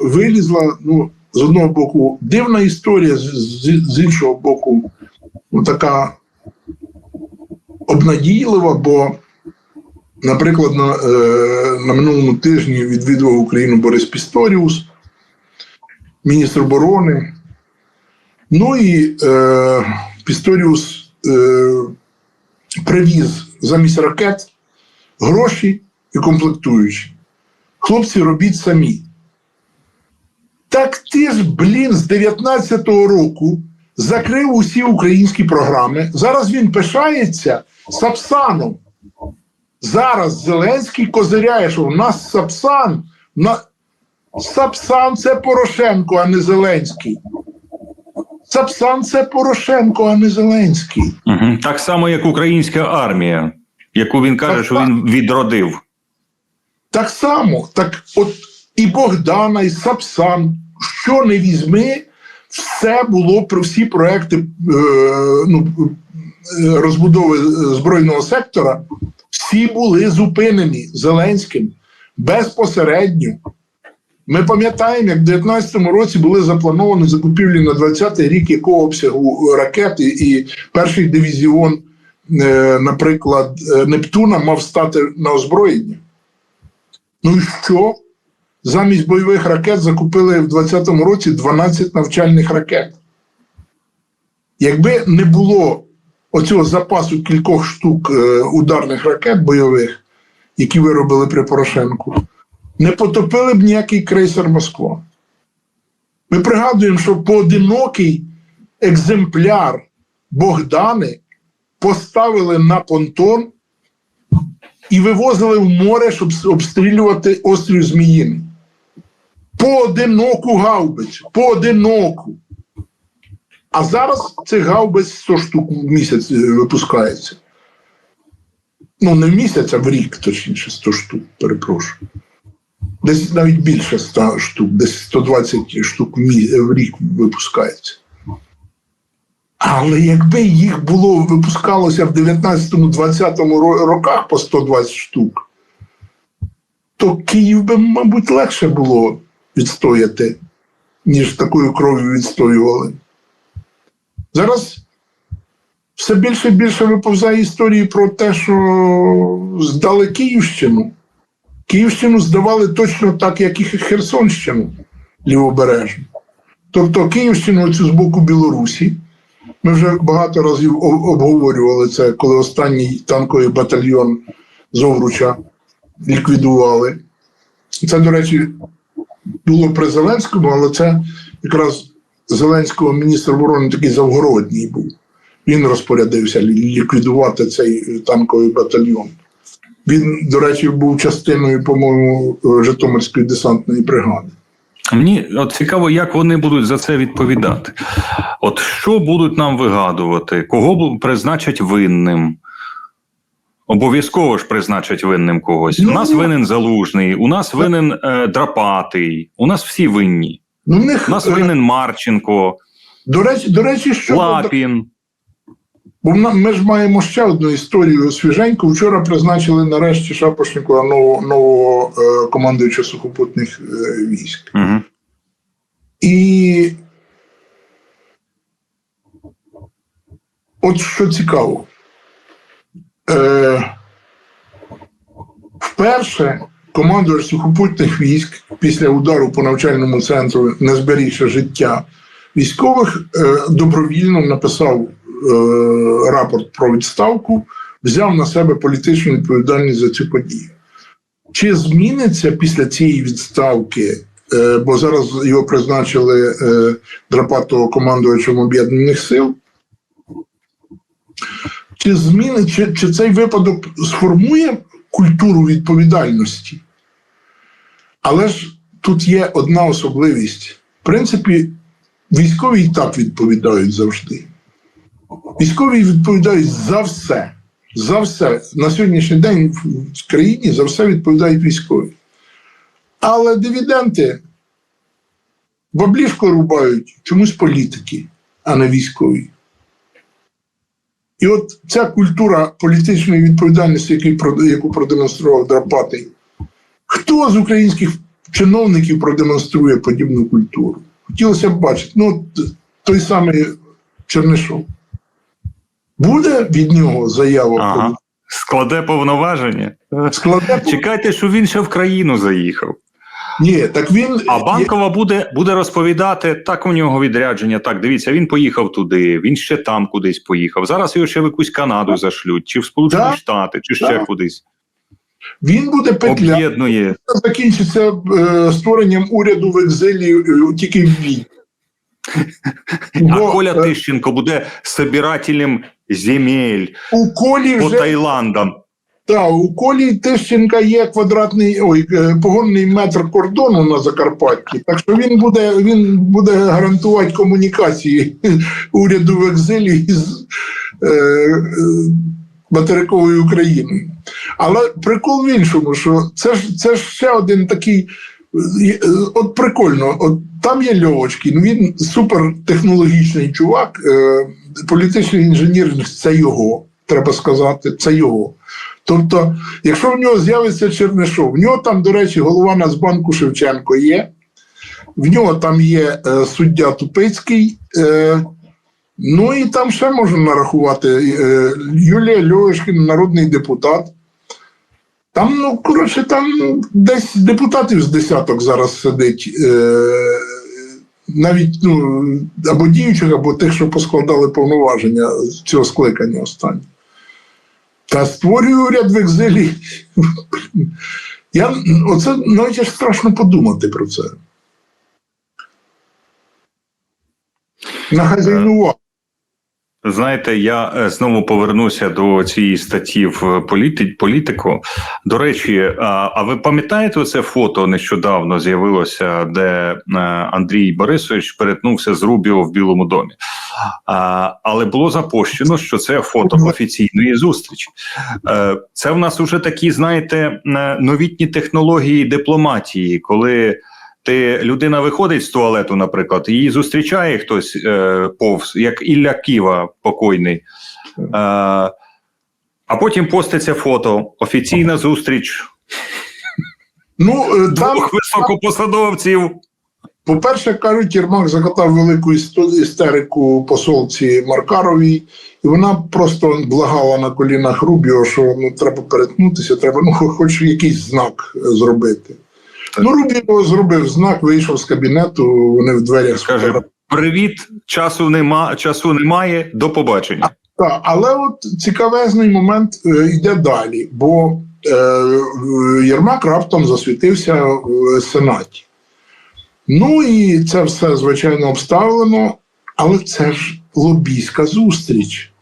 вилізла, ну, з одного боку, дивна історія, з, з, з іншого боку, ну, така обнадійлива, бо, наприклад, на, е, на минулому тижні відвідував Україну Борис Пісторіус, міністр оборони. Ну і е, Пісторіус е, привіз замість ракет гроші і комплектуючі. Хлопці, робіть самі. Так ти ж, блін, з 19-го року закрив усі українські програми. Зараз він пишається Сапсаном. Зараз Зеленський козиряє, що в нас Сапсан. На... Сапсан це Порошенко, а не Зеленський. Сапсан це Порошенко, а не Зеленський. Угу. Так само, як українська армія, яку він каже, Так, що він відродив. Так само, так от і Богдана, і Сапсан, що не візьми, все було про всі проекти е, ну, розбудови збройного сектора, всі були зупинені Зеленським безпосередньо. Ми пам'ятаємо, як в 2019 році були заплановані закупівлі на 20-й рік якого обсягу ракет, і- і перший дивізіон, е, наприклад, е, Нептуна мав стати на озброєння. Ну і що? Замість бойових ракет закупили в 2020 році 12 навчальних ракет. Якби не було оцього запасу кількох штук е, ударних ракет бойових, які виробили при Порошенку, не потопили б ніякий крейсер Москва. Ми пригадуємо, що поодинокий екземпляр Богдани поставили на понтон і вивозили в море, щоб обстрілювати острів Зміїний. Поодиноку гаубицю, поодиноку. А зараз цих гаубиць 100 штук в місяць е, випускається. Ну, не в місяць, а в рік, точніше, 100 штук, перепрошую. Десь навіть більше 100 штук, десь 120 штук в рік випускається. Але якби їх було випускалося в 19-20 роках по 120 штук, то Київ би, мабуть, легше було відстояти, ніж такою кров'ю відстоювали. Зараз все більше і більше виповзає історії про те, що здали Київщину. Київщину здавали точно так, як і Херсонщину лівобережну. Тобто Київщину цю з боку Білорусі. Ми вже багато разів обговорювали це, коли останній танковий батальйон з Овруча ліквідували. Це, до речі, було при Зеленському, але це якраз Зеленського міністр оборони такий завгородній був. Він розпорядився ліквідувати цей е, танковий батальйон. Він, до речі, був частиною, по-моєму, е, Житомирської десантної бригади. Мені от цікаво, як вони будуть за це відповідати. От що будуть нам вигадувати, кого призначать винним? Обов'язково ж призначать винним когось. Ну, у нас винен залужний, у нас винен е, драпатий, у нас всі винні. Ну, в них, У нас е, винен Марченко, до речі, до речі, що Лапін. Бо ми ж маємо ще одну історію свіженьку. Вчора призначили нарешті Шапошникова нового, нового е, командуюча сухопутних е, військ. Угу. І от що цікаво. Е, вперше командувач сухопутних військ після удару по навчальному центру, не зберігши життя військових, е, добровільно написав е, рапорт про відставку, взяв на себе політичну відповідальність за цю подію. Чи зміниться після цієї відставки Е, бо зараз його призначили е, Драпатого командувачем об'єднаних сил. Чи зміни, чи, чи цей випадок сформує культуру відповідальності? Але ж тут є одна особливість. В принципі, військові і так відповідають завжди. Військові відповідають за все. За все. На сьогоднішній день в країні за все відповідають військові. Але дивіденти баблішко рубають чомусь політики, а не військові. І от ця культура політичної відповідальності, яку продемонстрував Драпатий, хто з українських чиновників продемонструє подібну культуру. Хотілося б бачити, ну, той самий Чернишов. Буде від нього заява Ага. Складе повноваження. складе? Чекайте, що він ще в країну заїхав. Ні, так він А банкова буде, буде розповідати, так у нього відрядження. Так, дивіться, він поїхав туди, він ще там кудись поїхав. Зараз його ще в якусь Канаду зашлють, чи в Сполучені Да. Штати, чи ще Да. кудись. він буде петля. Об'єднує. закінчиться е, створенням уряду в екзилі е, тільки в Відні. А Бо, Коля е, Тищенко буде собирателем земель у колі по вже Таїландам. Та, у колі Тищенка є квадратний ой, е, погонний метр кордону на Закарпатті. Так що він буде він буде гарантувати комунікації уряду в екзилі з е, материковою Україною. Але прикол в іншому, що це ж це ж ще один такий. е, е, От прикольно, от там є Льовочкін, він супертехнологічний чувак, е, політичний інженіринг це його, треба сказати, це його. Тобто, якщо в нього з'явиться Чернишов, в нього там, до речі, голова Нацбанку Шевченко є, в нього там є е, суддя Тупицький, е, ну і там ще можна нарахувати е, Юлія Льовишкін, народний депутат. Там, ну, коротше, там десь депутатів з десяток зараз сидить. Е, навіть ну, або діючих, або тих, що поскладали повноваження цього скликання останнє. Та створює уряд в. Я, оце навіть аж страшно подумати про це. Нахазяйнував. Знаєте, я е, знову повернуся до цієї статті в політи, політику. До речі, а, ви пам'ятаєте це фото нещодавно з'явилося, де е, Андрій Борисович перетнувся з Рубіо в Білому домі? А, але було запущено, що це фото офіційної зустрічі. Е, це в нас уже такі, знаєте, е, новітні технології дипломатії, коли. Ти людина виходить з туалету, наприклад, її зустрічає хтось е, повз, як Ілля Ківа покойний. Е, а потім поститься фото. Офіційна зустріч Ну, е, там, високопосадовців. По-перше, кажуть, Єрмак закатав велику істерику посолці Маркаровій, і вона просто благала на колінах Рубіо, що ну, треба перетнутися, треба ну, хоч якийсь знак е, зробити. Ну, Рубіо зробив знак, вийшов з кабінету, вони в дверях Каже. Привіт, часу нема, часу немає. До побачення. Так, але от цікавезний момент е, йде далі, бо е, е, Єрмак раптом засвітився в Сенаті. Ну і це все, звичайно, обставлено, але це ж лобійська зустріч.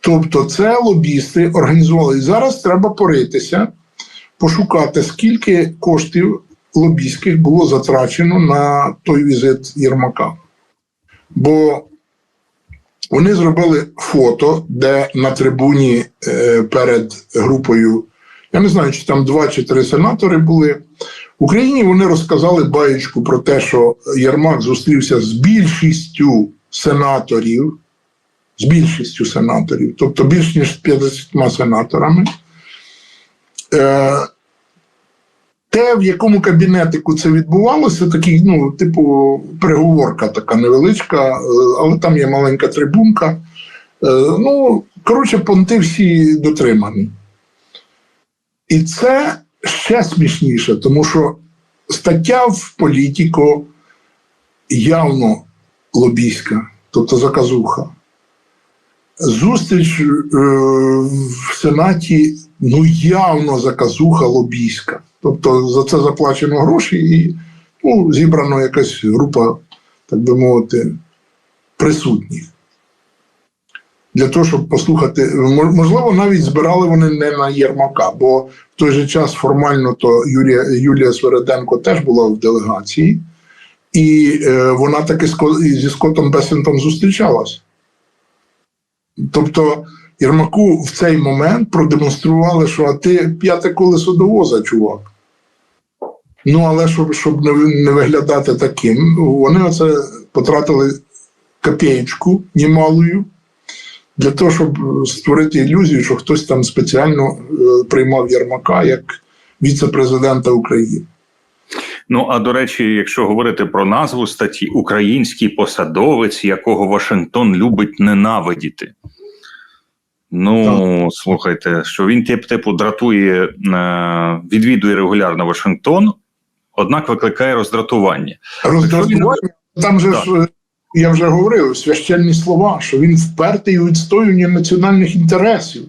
Тобто, це лобісти організували. І зараз треба поритися, пошукати, скільки коштів лобійських було затрачено на той візит Єрмака. Бо вони зробили фото, де на трибуні е, перед групою, я не знаю, чи там два чи три сенатори були. Україні вони розказали баєчку про те, що Єрмак зустрівся з більшістю сенаторів, з більшістю сенаторів, тобто більш ніж з 50 сенаторами. Е, те, в якому кабінетику це відбувалося, такий, ну, типу, переговорка така невеличка, е, але там є маленька трибунка. Е, Ну, коротше, понти всі дотримані. І це ще смішніше, тому що стаття в політико явно лобійська, тобто заказуха. Зустріч е, в Сенаті ну явно заказуха лобійська. Тобто за це заплачено гроші і ну, зібрано якась група, так би мовити, присутніх. Для того, щоб послухати, можливо, навіть збирали вони не на Єрмака, бо в той же час формально то Юлія, Юлія Свереденко теж була в делегації, і е, вона таки зі Скоттом Бесентом зустрічалась. Тобто Єрмаку в цей момент продемонстрували, що а ти п'яте колесо до воза, чувак. Ну, але щоб, щоб не, не виглядати таким, вони оце потратили копієчку немалою для того, щоб створити ілюзію, що хтось там спеціально е, приймав Єрмака як віце-президента України. Ну а до речі, якщо говорити про назву статті, український посадовець, якого Вашингтон любить ненавидіти. Ну, слухайте, що він тип типу дратує, е, відвідує регулярно Вашингтон, однак викликає роздратування. Роздратування, там же ж, е, я вже говорив, священні слова, що він впертий у відстоювання національних інтересів.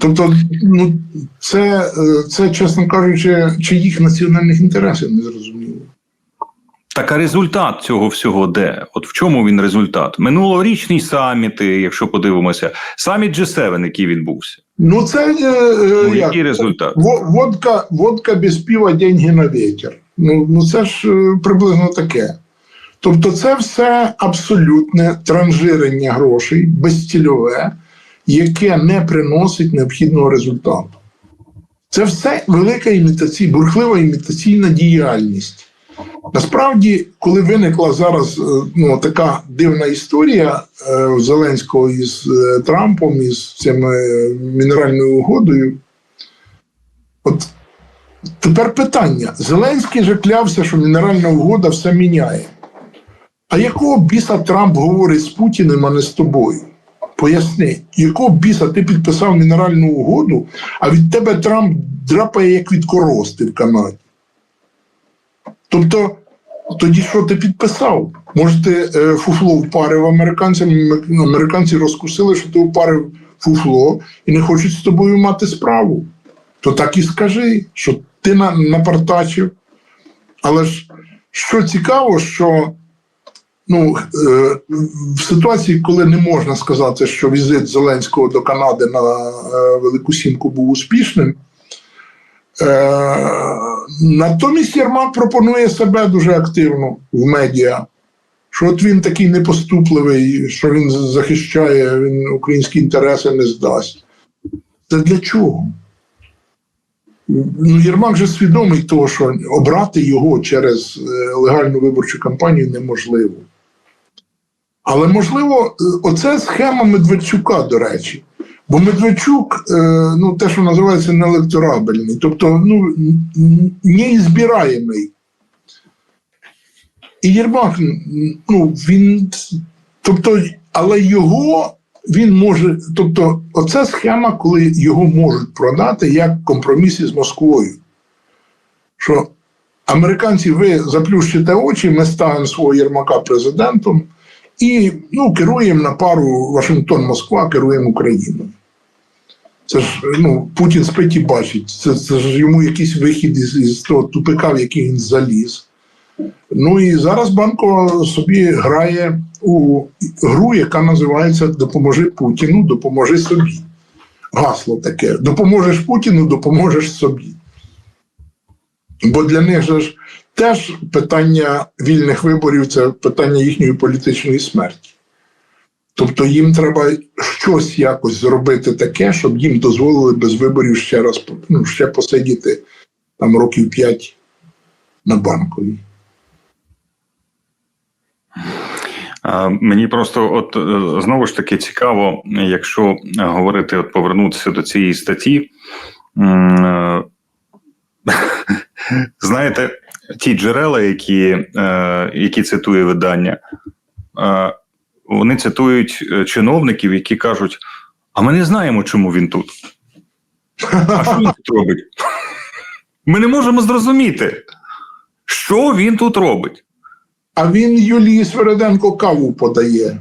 Тобто, ну, це, е, це, чесно кажучи, чиїх національних інтересів не зрозуміло. Так а результат цього всього де? От в чому він результат? Минулорічні саміти, якщо подивимося, саміт G7, який відбувся. Ну, це е, е, Ну, як? який результат? Во- Водка, водка без пива, деньги на вітер. Ну, ну це ж приблизно таке. Тобто, це все абсолютне транжирення грошей, безцільове, яке не приносить необхідного результату. Це все велика імітація, бурхлива імітаційна діяльність. Насправді, коли виникла зараз е, ну, така дивна історія е, Зеленського із е, Трампом, із цим е, мінеральною угодою, от тепер питання: Зеленський же клявся, що мінеральна угода все міняє. А якого біса Трамп говорить з Путіним, а не з тобою? Поясни, якого біса ти підписав мінеральну угоду, а від тебе Трамп драпає як від корости в Канаді? Тобто, тоді що ти підписав? Може, ти е, фуфло впарив американцям, американці розкусили, що ти впарив фуфло і не хочуть з тобою мати справу. То так і скажи, що ти на, напартачив. Але ж що цікаво, що ну, е, в ситуації, коли не можна сказати, що візит Зеленського до Канади на е, Велику Сімку був успішним. Е, натомість Єрмак пропонує себе дуже активно в медіа. Що от він такий непоступливий, що він захищає, він українські інтереси не здасть. Це для чого? Ну, Єрмак же свідомий того, що обрати його через легальну виборчу кампанію неможливо. Але можливо, е, оце схема Медведчука, до речі. Бо Медведчук, е, ну, те, що називається неелекторабельний, тобто ну, неізбираємий. І Єрмак, ну, він, тобто, але його він може, тобто, оце схема, коли його можуть продати як компроміс із Москвою. Що американці, ви заплющите очі, ми ставимо свого Єрмака президентом і ну, керуємо на пару Вашингтон-Москва, керуємо Україною. Це ж ну, Путін спить і бачить. Це, це ж йому якийсь вихід із, із того тупика, в який він заліз. Ну і зараз Банко собі грає у гру, яка називається Допоможи Путіну, допоможи собі. Гасло таке: допоможеш Путіну, допоможеш собі. Бо для них же ж теж питання вільних виборів це питання їхньої політичної смерті. Тобто їм треба щось якось зробити таке, щоб їм дозволили без виборів ще раз ну, ще посидіти там років п'ять на банковій. Мені просто, от е, знову ж таки цікаво, якщо говорити, от повернутися до цієї статті. Е, Знаєте, ті джерела, які, е, які цитує видання, е, вони цитують е, чиновників, які кажуть: а ми не знаємо, чому він тут. А що він тут робить? Ми не можемо зрозуміти, що він тут робить. А він Юлії Свереденко каву подає.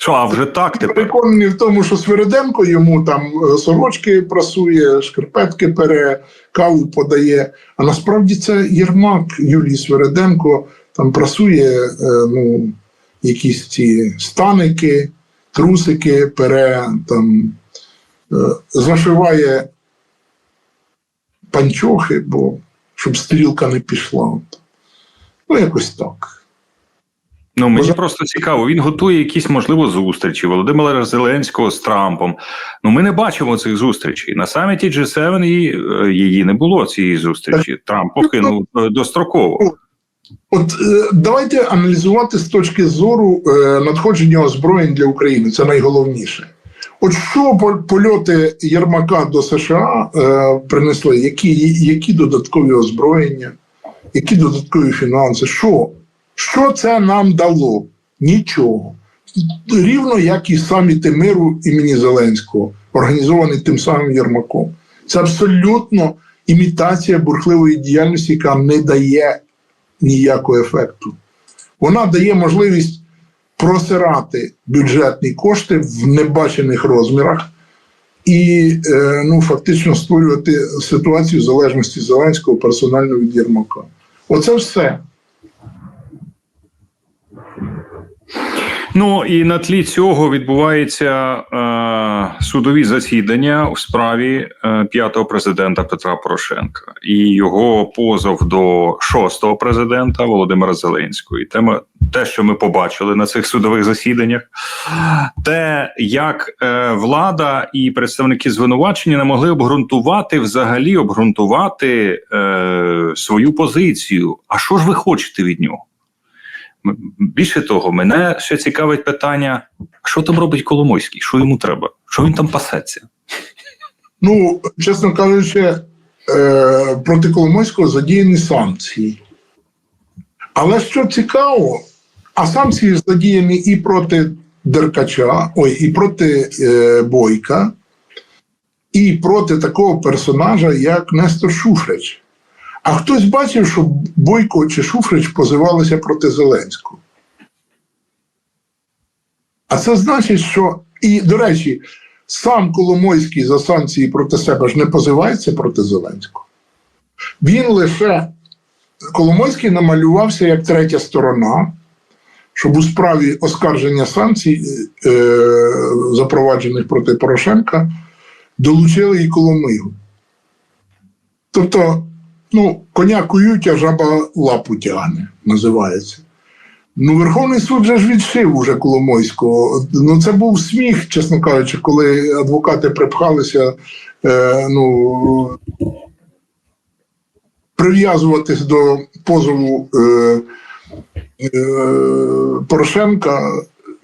Що, а вже так тепер? Переконаний в тому, що Свереденко йому там е, сорочки прасує, шкарпетки пере, каву подає. А насправді це Єрмак Юлії Свереденко там прасує е, ну, якісь ці станики, трусики, пере, там, е, зашиває панчохи, бо щоб стрілка не пішла. Ну, якось так. Ну мені Може- просто цікаво. Він готує якісь можливо зустрічі Володимира Зеленського з Трампом. Ну ми не бачимо цих зустрічей. На саміті G7 її, е, її не було цієї зустрічі. Трамп покинув е, достроково. От е, давайте аналізувати з точки зору надходження озброєнь для України. Це найголовніше. От що польоти Єрмака до США е, принесли? Які, які додаткові озброєння? Які додаткові фінанси? Що? Що це нам дало? Нічого. Рівно як і саміти миру імені Зеленського, організований тим самим Єрмаком. Це абсолютно імітація бурхливої діяльності, яка не дає ніякого ефекту. Вона дає можливість просирати бюджетні кошти в небачених розмірах і е, ну, фактично створювати ситуацію залежності Зеленського персонально від Єрмака. Оце все. Ну і на тлі цього відбуваються е, судові засідання у справі е, п'ятого президента Петра Порошенка і його позов до шостого президента Володимира Зеленського. І тема, те, що ми побачили на цих судових засіданнях, те, як е, влада і представники звинувачення не могли обґрунтувати взагалі обґрунтувати е, свою позицію. А що ж ви хочете від нього? Більше того, мене ще цікавить питання: що там робить Коломойський? Що йому треба? Що він там пасеться? Ну, чесно кажучи, е, проти Коломойського задіяні санкції. Але що цікаво, а санкції задіяні і проти Деркача, ой, і проти е, Бойка, і проти такого персонажа, як Нестор Шуфрич. А хтось бачив, що Бойко чи Шуфрич позивалися проти Зеленського. А це значить, що і, до речі, сам Коломойський за санкції проти себе ж не позивається проти Зеленського. Він лише Коломойський намалювався як третя сторона, щоб у справі оскарження санкцій, е, запроваджених проти Порошенка, долучили і Коломигу. Тобто, ну, коня кують, а жаба лапу тягне, називається. Ну, Верховний суд же ж відшив уже Коломойського. Ну, це був сміх, чесно кажучи, коли адвокати припхалися е, ну, прив'язуватись до позову е, е, Порошенка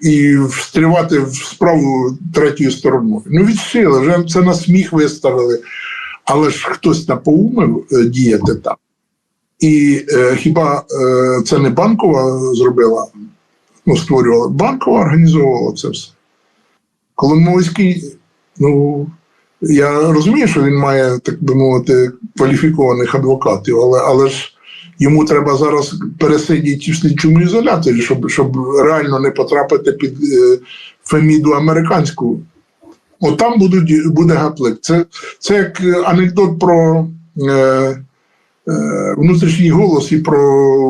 і встрівати в справу третьою стороною. Ну, відшили, вже це на сміх виставили. Але ж хтось напоумив е, діяти так. І е, хіба е, це не банкова зробила, ну, створювала? Банкова організовувала це все. Коломойський, ну, я розумію, що він має, так би мовити, кваліфікованих адвокатів, але, але ж йому треба зараз пересидіти в слідчому ізоляторі, щоб, щоб реально не потрапити під е, феміду американську. От там будуть, буде гаплик. Це, це як анекдот про. Е, Е, внутрішній голос і про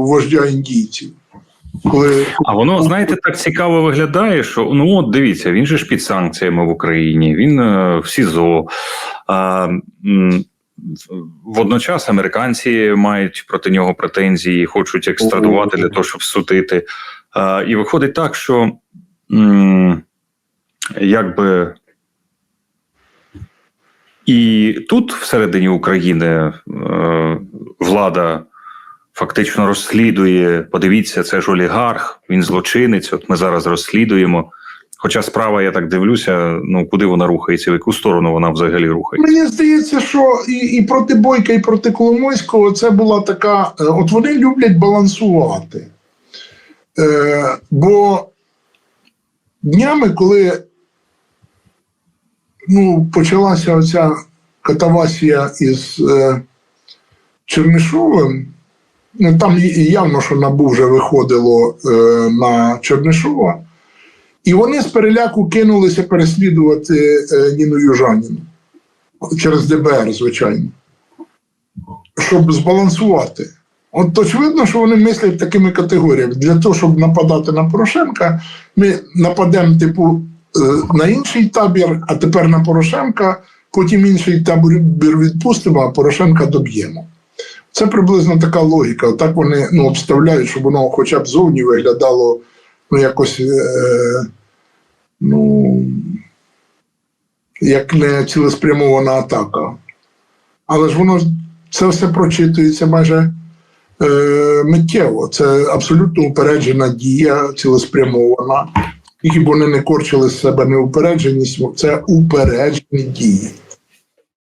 вождя індійців. Коли А воно, знаєте, так цікаво виглядає, що ну от дивіться, він же ж під санкціями в Україні, він е, в СІЗО. М, водночас американці мають проти нього претензії, хочуть екстрадувати для того, щоб судити. І виходить так, що якби. І тут, всередині України, е, влада фактично розслідує. Подивіться, це ж олігарх, він злочинець. От ми зараз розслідуємо. Хоча справа, я так дивлюся, ну куди вона рухається, в яку сторону вона взагалі рухається. мені здається, що і, і проти Бойка, і проти Коломойського це була така. е, От вони люблять балансувати. Е, бо днями, коли ну, почалася оця катавасія із е, Чернишовим, ну, там явно, що НАБУ вже виходило е, на Чернишова, і вони з переляку кинулися переслідувати е, Ніну Южаніну через ДБР, звичайно, щоб збалансувати. От очевидно, що вони мислять такими категоріями. Для того, щоб нападати на Порошенка, ми нападемо, типу, на інший табір, а тепер на Порошенка, потім інший табір відпустимо, а Порошенка доб'ємо. Це приблизно така логіка. Так вони ну, обставляють, щоб воно хоча б зовні виглядало ну, якось. Е, ну, як не цілеспрямована атака. Але ж воно це все прочитується майже е, миттєво. Це абсолютно упереджена дія, цілеспрямована. Б вони не корчили з себе неупередженість, це упереджені дії.